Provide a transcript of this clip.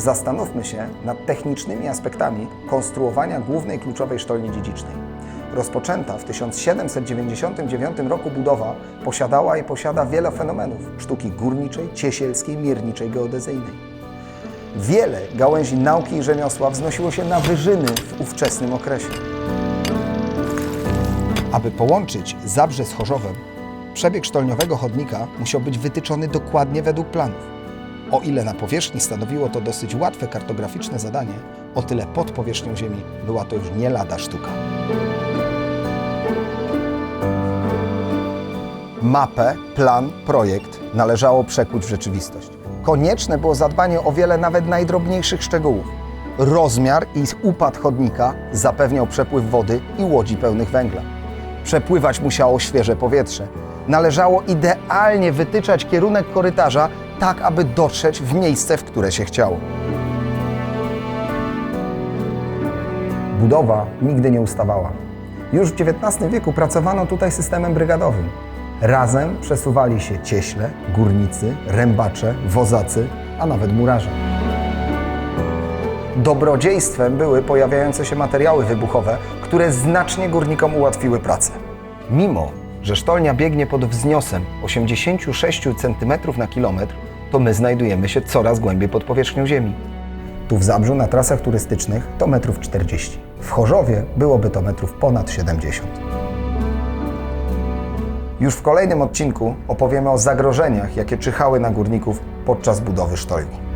zastanówmy się nad technicznymi aspektami konstruowania głównej kluczowej sztolni dziedzicznej. Rozpoczęta w 1799 roku budowa posiadała i posiada wiele fenomenów sztuki górniczej, ciesielskiej, mierniczej, geodezyjnej. Wiele gałęzi nauki i rzemiosła wznosiło się na wyżyny w ówczesnym okresie. Aby połączyć Zabrze z Chorzowem, przebieg sztolniowego chodnika musiał być wytyczony dokładnie według planów. O ile na powierzchni stanowiło to dosyć łatwe kartograficzne zadanie, o tyle pod powierzchnią Ziemi była to już nie lada sztuka. Mapę, plan, projekt należało przekuć w rzeczywistość. Konieczne było zadbanie o wiele nawet najdrobniejszych szczegółów. Rozmiar i upad chodnika zapewniał przepływ wody i łodzi pełnych węgla. Przepływać musiało świeże powietrze. Należało idealnie wytyczać kierunek korytarza, tak aby dotrzeć w miejsce, w które się chciało. Budowa nigdy nie ustawała. Już w XIX wieku pracowano tutaj systemem brygadowym. Razem przesuwali się cieśle, górnicy, rębacze, wozacy, a nawet murarze. Dobrodziejstwem były pojawiające się materiały wybuchowe, które znacznie górnikom ułatwiły pracę. Mimo, że sztolnia biegnie pod wzniosem 86 cm na kilometr, to my znajdujemy się coraz głębiej pod powierzchnią Ziemi. Tu w Zabrzu na trasach turystycznych to metrów 40. W Chorzowie byłoby to metrów ponad 70. Już w kolejnym odcinku opowiemy o zagrożeniach, jakie czyhały na górników podczas budowy sztolni.